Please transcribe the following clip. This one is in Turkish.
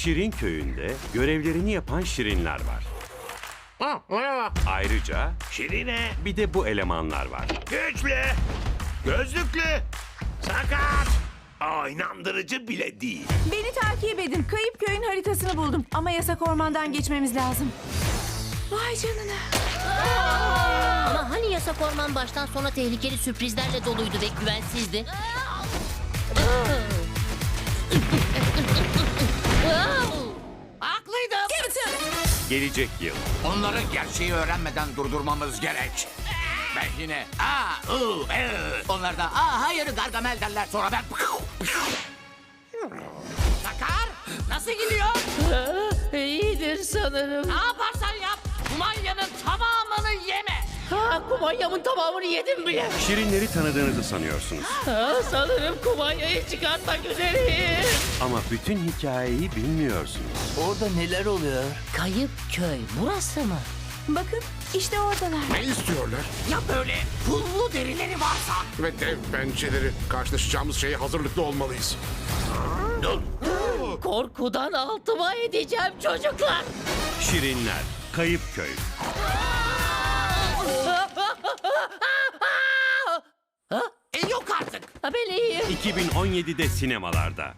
Şirin köyünde görevlerini yapan şirinler var. Ha, merhaba. Ayrıca Şirine, bir de bu elemanlar var. güçlü, gözlüklü, sakat. Aa, inandırıcı bile değil. Beni takip edin. Kayıp köyün haritasını buldum. Ama yasak ormandan geçmemiz lazım. Vay canına. Ama hani yasak orman baştan sona tehlikeli sürprizlerle doluydu ve güvensizdi. Haklıydım. Gelecek yıl Onları gerçeği öğrenmeden durdurmamız gerek. Ben yine aa, ıı, ıı. Onlar da aa hayır Gargamel derler sonra ben Sakar nasıl gidiyor? İyidir sanırım. Ne yaparsan yap kumanyanın tamamını yeme. Ha, kumanyamın tamamını yedim bile. şirinleri tanıdığınızı sanıyorsunuz. Ha, sanırım kumanyayı çıkartmak üzereyim. Ama bütün hikayeyi bilmiyorsunuz. Orada neler oluyor? Kayıp köy burası mı? Bakın işte oradalar. Ne istiyorlar? Ya böyle pullu derileri varsa? Ve dev pençeleri karşılaşacağımız şeye hazırlıklı olmalıyız. Korkudan altıma edeceğim çocuklar. Şirinler, Kayıp Köy. E yok artık. Ha, ben iyiyim. 2017'de sinemalarda.